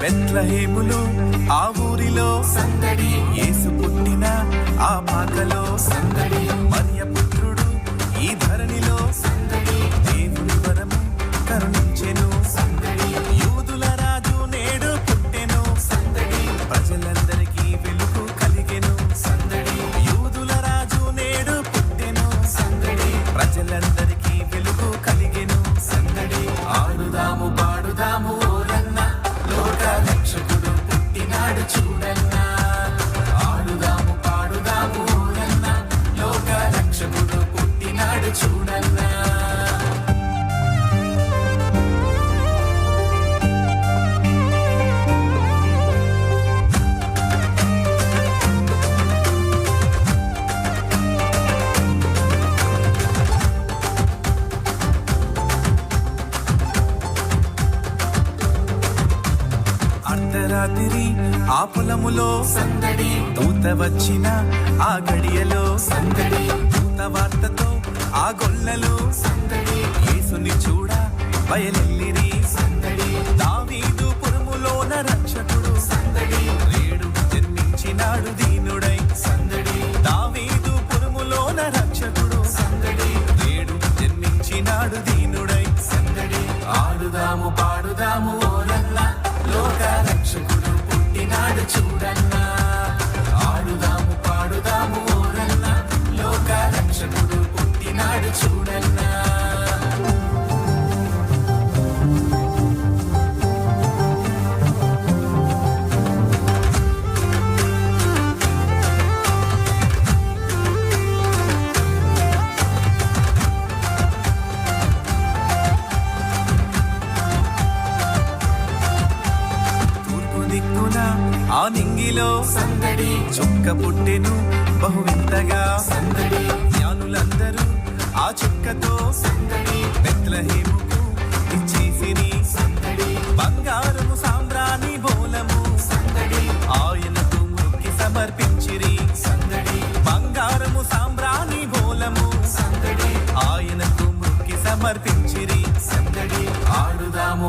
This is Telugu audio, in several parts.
బెత్లహేములో ఆ ఊరిలో సందడి. ఏసు పుట్టిన ఆ పాకలో సందడి. రాత్రి ఆ పొలములో సందడి. దూత వచ్చిన ఆ గడియలో సందడి. దూత వార్తతో ఆ గొల్లలు సందడి. యేసుని చూడ బయలెల్లిరి సందడి. దావీదు పురములోన రక్షకుడు సందడి. నేడు జన్మించినాడు దీనుడై సందడి. దావీదు పురములోన రక్షకుడు సందడి. నేడు జన్మించినాడు దీనుడై సందడి. ఆడుదాము పాడుదాము చూడన్నా నింగిలో సందడి. చుక్క పుట్టెను బహు వింతగా సందడి. జ్ఞానులందరూ ఆ చుక్కతో సందడి. బెత్లహేముకు ఇచ్చేసిరి. సందడి. బంగారము సాంబ్రాణి బోలము సందడి. ఆయనకు మొక్కి సమర్పించిరి. సందడి. బంగారము సాంబ్రాణి బోలము సందడి. ఆయనకు మొక్కి సమర్పించిరి. సందడి. ఆడుదాము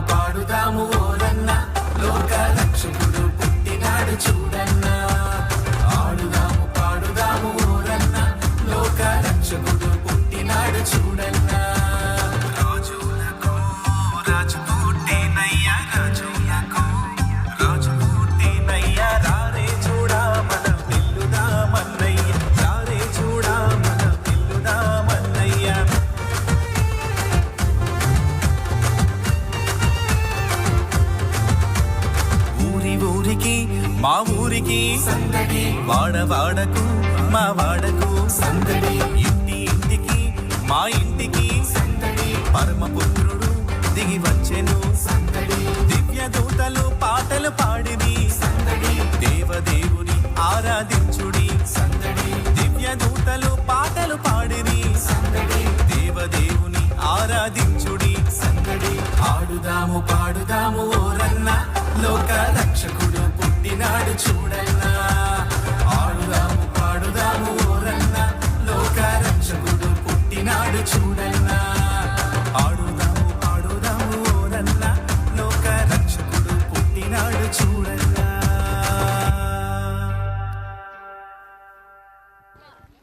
మా ఊరికి సందడి. వాడవాడకు మా వాడకు సందడి. ఇంటి ఇంటికి మా ఇంటికి సందడి. పరమపుత్రుడు దిగి వచ్చెను. సందడి. దివ్య దూతలు పాటలు పాడివి సందడి. దేవదేవుని ఆరాధించుడి. సందడి. దివ్య దూతలు పాటలు పాడివి సందడి. దేవదేవుని ఆరాధించుడి. సందడి. ఆడుదాము పాడుదాము ఓరన్న లోకాల నాడు చూడన్నా ఆడుదాము లోక చూడన్నా ఆడుదాము ఓరన్నా లోక రక్షకుడు పుట్టినాడు చూడన్నా